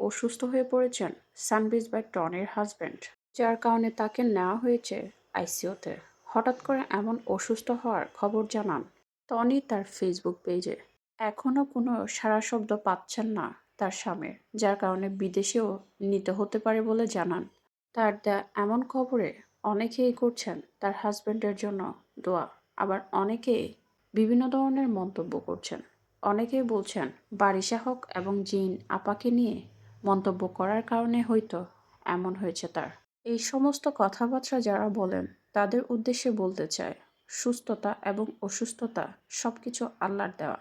অসুস্থ হয়ে পড়েছেন সানবিজ বাই টনের হাজব্যান্ড যার কারণে তাকে নেওয়া হয়েছে আইসিইউতে। হঠাৎ করে এমন অসুস্থ হওয়ার খবর জানান টনি তার ফেসবুক পেজে। এখনও কোনো সারা শব্দ পাচ্ছেন না তার স্বামীর, যার কারণে বিদেশেও নিতে হতে পারে বলে জানান। তার দেয়া এমন খবরে অনেকেই করছেন তার হাজব্যান্ডের জন্য দোয়া, আবার অনেকেই বিভিন্ন ধরনের মন্তব্য করছেন। অনেকেই বলছেন, বারিশা হক এবং জিন আপাকে নিয়ে মন্তব্য করার কারণে হয়তো এমন হয়েছে তার। এই সমস্ত কথাবার্তা যারা বলেন, তাদের উদ্দেশ্যে বলতে চায় সুস্থতা এবং অসুস্থতা সব কিছু আল্লাহর দেওয়া।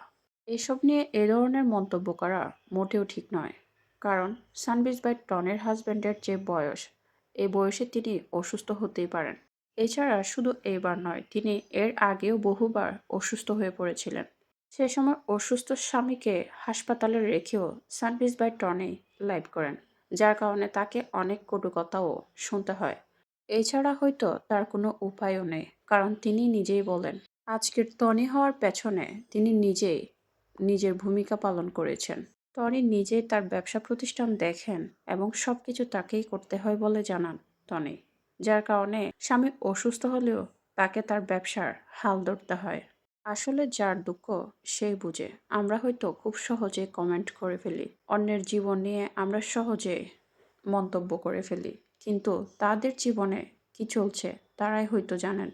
এসব নিয়ে এ ধরনের মন্তব্য করা মোটেও ঠিক নয়। কারণ সানবিজ বাই টনের হাজব্যান্ডের যে বয়স এই বয়সে তিনি অসুস্থ হতেই পারেন। এছাড়া শুধু এইবার নয়, তিনি এর আগেও বহুবার অসুস্থ হয়ে পড়েছিলেন। সে সময় অসুস্থ স্বামীকে হাসপাতালে রেখেও সানবিজ বাই টনে লাইভ করেন, যার কারণে তাকে অনেক কটু কথাও শুনতে হয়। এছাড়া হয়তো তার কোনো উপায়ও নেই, কারণ তিনি নিজেই বলেন আজকের টনি হওয়ার পেছনে তিনি নিজেই নিজের ভূমিকা পালন করেছেন। টনি নিজেই তার ব্যবসা প্রতিষ্ঠান দেখেন এবং সব কিছু তাকেই করতে হয় বলে জানান টনি, যার কারণে স্বামী অসুস্থ হলেও তাকে তার ব্যবসার হাল ধরতে হয়। আসলে যার দুঃখ সেই বুঝে। আমরা হয়তো খুব সহজে কমেন্ট করে ফেলি। অন্যের জীবন নিয়ে আমরা সহজে মন্তব্য করে ফেলি। কিন্তু তাদের জীবনে কি চলছে তারাই হয়তো জানেন।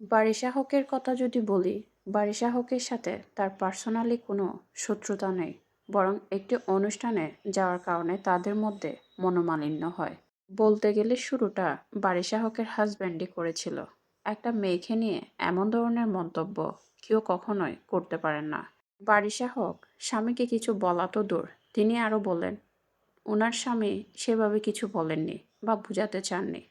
বারিশা হকের কথা যদি বলি বারিশা হকের সাথে তার পার্সোনালি কোনো শত্রুতা নেই। বরং একটি অনুষ্ঠানে যাওয়ার কারণে তাদের মধ্যে মনোমালিন্য হয়। বলতে গেলে শুরুটা বারিশা হকের হাজব্যান্ডই করেছিল। একটা মেয়েকে নিয়ে এমন ধরনের মন্তব্য কেউ কখনোই করতে পারেন না। বারিশা হক, স্বামীকে কিছু বলা তো দূর। তিনি আরও বলেন ওনার স্বামী সেভাবে কিছু বলেননি বা বোঝাতে চাননি।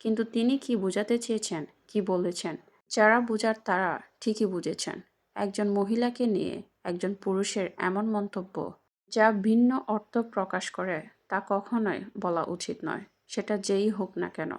কিন্তু তিনি কি বোঝাতে চেয়েছেন, কি বলেছেন? যারা বোঝার তারা ঠিকই বুঝেছেন। একজন মহিলাকে নিয়ে একজন পুরুষের এমন মন্তব্য যা ভিন্ন অর্থ প্রকাশ করে তা কখনোই বলা উচিত নয়। সেটা যেই হোক না কেন।